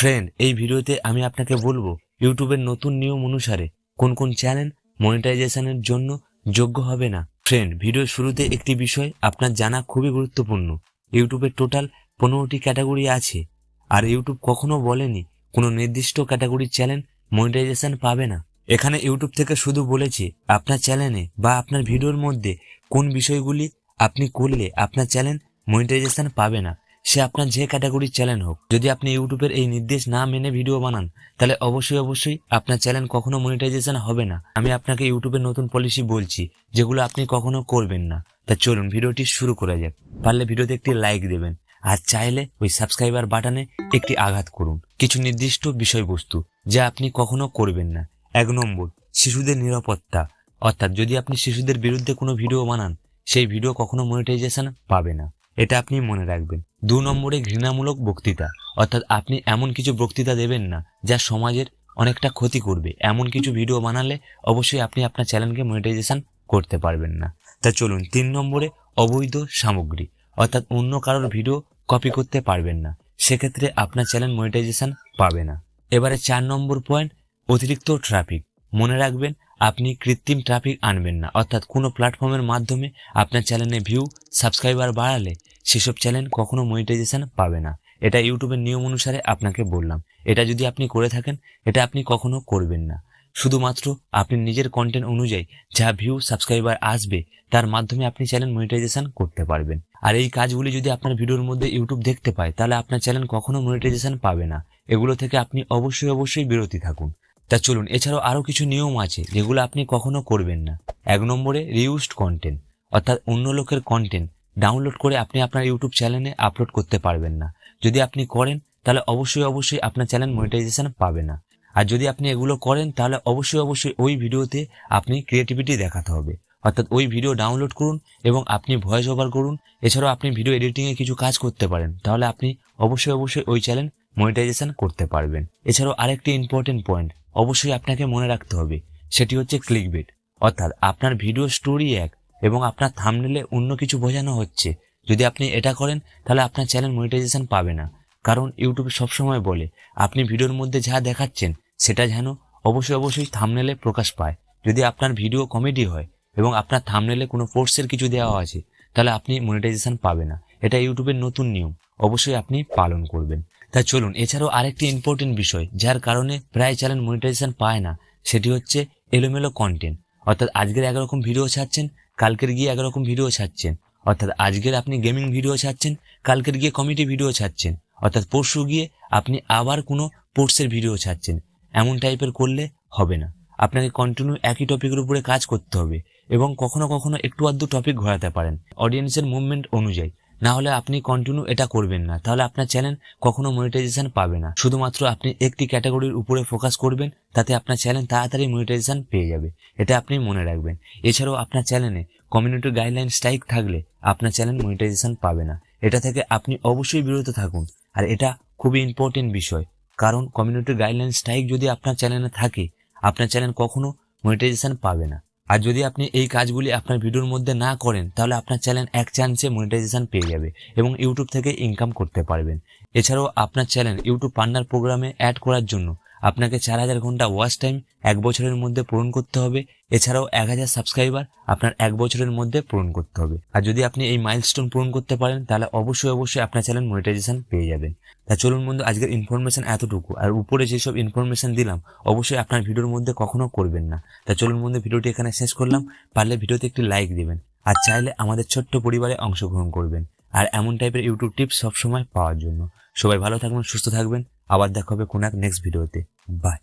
Friend এই ভিডিওতে আমি আপনাকে বলব, ইউটিউবের নতুন নিয়ম অনুসারে কোন কোন চ্যানেল মনিটাইজেশনের জন্য যোগ্য হবে না। ফ্রেন্ড ভিডিওর শুরুতে একটি বিষয় আপনার জানা খুবই গুরুত্বপূর্ণ। ইউটিউবের টোটাল পনেরোটি ক্যাটাগরি আছে, আর ইউটিউব কখনো বলেনি কোনো নির্দিষ্ট ক্যাটাগরির চ্যানেল মনিটাইজেশন পাবে না। এখানে ইউটিউব থেকে শুধু বলেছে, আপনার চ্যানেলে বা আপনার ভিডিওর মধ্যে কোন বিষয়গুলি আপনি করলে আপনার চ্যানেল মনিটাইজেশন পাবে না। সে আপনার যে ক্যাটাগরির চ্যানেল হোক, যদি আপনি ইউটিউবের এই নির্দেশ না মেনে ভিডিও বানান, তাহলে অবশ্যই অবশ্যই আপনার চ্যানেল কখনো মনিটাইজেশন হবে না। আমি আপনাকে ইউটিউবের নতুন পলিসি বলছি, যেগুলো আপনি কখনো করবেন না। তা চলুন, ভিডিওটি শুরু করা যাক। পারলে ভিডিওতে একটি লাইক দেবেন, আর চাইলে ওই সাবস্ক্রাইবার বাটনে একটি আঘাত করুন। কিছু নির্দিষ্ট বিষয়বস্তু যা আপনি কখনো করবেন না। এক নম্বর, শিশুদের নিরাপত্তা। অর্থাৎ যদি আপনি শিশুদের বিরুদ্ধে কোনো ভিডিও বানান, সেই ভিডিও কখনো মনিটাইজেশন পাবে না। এটা আপনি মনে রাখবেন। দু নম্বরে ঘৃণামূলক বক্তৃতা। অর্থাৎ আপনি এমন কিছু বক্তৃতা দেবেন না, যা সমাজের অনেকটা ক্ষতি করবে। এমন কিছু ভিডিও বানালে অবশ্যই আপনি আপনার চ্যানেলকে মনিটাইজেশন করতে পারবেন না। তা চলুন, তিন নম্বরে অবৈধ সামগ্রী। অর্থাৎ অন্য কারোর ভিডিও কপি করতে পারবেন না। সেক্ষেত্রে আপনার চ্যানেল মনিটাইজেশন পাবে না। এবারে চার নম্বর পয়েন্ট অতিরিক্ত ট্রাফিক মনে রাখবেন, আপনি কৃত্রিম ট্রাফিক আনবেন না। অর্থাৎ কোনো প্ল্যাটফর্মের মাধ্যমে আপনার চ্যানেলে ভিউ সাবস্ক্রাইবার বাড়ালে সেসব চ্যানেল কখনো মনিটাইজেশন পাবে না। এটা ইউটিউবের নিয়ম অনুসারে আপনাকে বললাম। এটা যদি আপনি করে থাকেন, এটা আপনি কখনো করবেন না। শুধুমাত্র আপনি নিজের কন্টেন্ট অনুযায়ী যা ভিউ সাবস্ক্রাইবার আসবে, তার মাধ্যমে আপনি চ্যানেল মনিটাইজেশন করতে পারবেন। আর এই কাজগুলি যদি আপনার ভিডিওর মধ্যে ইউটিউব দেখতে পায়, তাহলে আপনার চ্যানেল কখনো মনিটাইজেশন পাবে না। এগুলো থেকে আপনি অবশ্যই অবশ্যই বিরতি থাকুন। তা চলুন, এছাড়াও আরও কিছু নিয়ম আছে যেগুলো আপনি কখনো করবেন না। এক নম্বরে রিউজড কন্টেন্ট অর্থাৎ অন্য লোকের কন্টেন্ট ডাউনলোড করে আপনি আপনার ইউটিউব চ্যানেলে আপলোড করতে পারবেন না। যদি আপনি করেন, তাহলে অবশ্যই অবশ্যই আপনার চ্যানেল মনিটাইজেশন পাবে না। আর যদি আপনি এগুলো করেন, তাহলে অবশ্যই অবশ্যই ওই ভিডিওতে আপনি ক্রিয়েটিভিটি দেখাতে হবে। অর্থাৎ ওই ভিডিও ডাউনলোড করুন এবং আপনি ভয়েস ওভার করুন। এছাড়াও আপনি ভিডিও এডিটিংয়ে কিছু কাজ করতে পারেন। তাহলে আপনি অবশ্যই অবশ্যই ওই চ্যানেল মনিটাইজেশন করতে পারবেন। এছাড়াও আরেকটি ইম্পর্টেন্ট পয়েন্ট অবশ্যই আপনাকে মনে রাখতে হবে, সেটি হচ্ছে ক্লিকবেট অর্থাৎ আপনার ভিডিও স্টোরি এক এবং আপনার থামনেলে অন্য কিছু বোঝানো হচ্ছে। যদি আপনি এটা করেন, তাহলে আপনার চ্যানেল মনিটাইজেশন পাবে না। কারণ ইউটিউব সবসময় বলে, আপনি ভিডিওর মধ্যে যা দেখাচ্ছেন, সেটা যেন অবশ্যই অবশ্যই থামনেলে প্রকাশ পায়। যদি আপনার ভিডিও কমেডি হয় এবং আপনার থামনেলে কোনো ফোর্সের কিছু দেওয়া আছে, তাহলে আপনি মনিটাইজেশন পাবে না। এটা ইউটিউবের নতুন নিয়ম, অবশ্যই আপনি পালন করবেন। তা চলুন, এছাড়াও আরেকটি ইম্পর্টেন্ট বিষয়, যার কারণে প্রায় চ্যানেল মনিটাইজেশন পায় না, সেটি হচ্ছে এলোমেলো কন্টেন্ট অর্থাৎ আজকের একরকম ভিডিও ছাড়ছেন কালকের গিয়ে একরকম ভিডিও ছাড়ছেন। অর্থাৎ আজকের আপনি গেমিং ভিডিও ছাড়ছেন, কালকের গিয়ে কমেডি ভিডিও ছাড়ছেন। অর্থাৎ পরশু গিয়ে আপনি আবার কোনো স্পোর্টসের ভিডিও ছাড়ছেন। এমন টাইপের করলে হবে না। আপনাকে কন্টিনিউ একই টপিকের উপরে কাজ করতে হবে এবং কখনো কখনো একটু আধটু টপিক ঘোরাতে পারেন। অডিয়েন্সের মুভমেন্ট অনুযায়ী। না হলে আপনি কন্টিনিউ এটা করবেন না। তাহলে আপনার চ্যানেল কখনো মনিটাইজেশন পাবে না। শুধুমাত্র আপনি একটি ক্যাটাগরির উপরে ফোকাস করবেন, তাতে আপনার চ্যানেল তাড়াতাড়ি মনিটাইজেশন পেয়ে যাবে। এটা আপনি মনে রাখবেন। এছাড়াও আপনার চ্যানেলে কমিউনিটি গাইডলাইন স্ট্রাইক থাকলে আপনার চ্যানেল মনিটাইজেশন পাবে না। এটা থেকে আপনি অবশ্যই বিরত থাকুন। আর এটা খুবই ইম্পর্টেন্ট বিষয়। কারণ কমিউনিটি গাইডলাইন স্ট্রাইক যদি আপনার চ্যানেলে থাকে, আপনার চ্যানেল কখনো মনিটাইজেশন পাবে না। আর যদি আপনি এই কাজগুলি আপনার ভিডিওর মধ্যে না করেন, তাহলে আপনার চ্যানেল এক চান্সে মনিটাইজেশন পেয়ে যাবে এবং ইউটিউব থেকে ইনকাম করতে পারবেন। এছাড়াও আপনার চ্যানেল ইউটিউব পার্টনার প্রোগ্রামে অ্যাড করার জন্য আপনাকে চার হাজার ঘণ্টা ওয়াচ টাইম এক বছরের মধ্যে পূরণ করতে হবে। এছাড়াও এক হাজার সাবস্ক্রাইবার আপনার এক বছরের মধ্যে পূরণ করতে হবে। আর যদি আপনি এই মাইলস্টোন পূরণ করতে পারেন, তাহলে অবশ্যই অবশ্যই আপনার চ্যানেল মনিটাইজেশন পেয়ে যাবেন। তা চলুন বন্ধু, আজকের ইনফরমেশন এতটুকু। আর উপরে যেসব ইনফরমেশন দিলাম, অবশ্যই আপনার ভিডিওর মধ্যে কখনো করবেন না। তা চলুন বন্ধু, ভিডিওটি এখানে শেষ করলাম। পারলে ভিডিওতে একটি লাইক দিবেন। আর চাইলে আমাদের ছোট্ট পরিবারে অংশগ্রহণ করবেন। আর এমন টাইপের ইউটিউব টিপস সবসময় পাওয়ার জন্য। সবাই ভালো থাকবেন, সুস্থ থাকবেন। আবার দেখা হবে কোনো এক নেক্সট ভিডিওতে বাই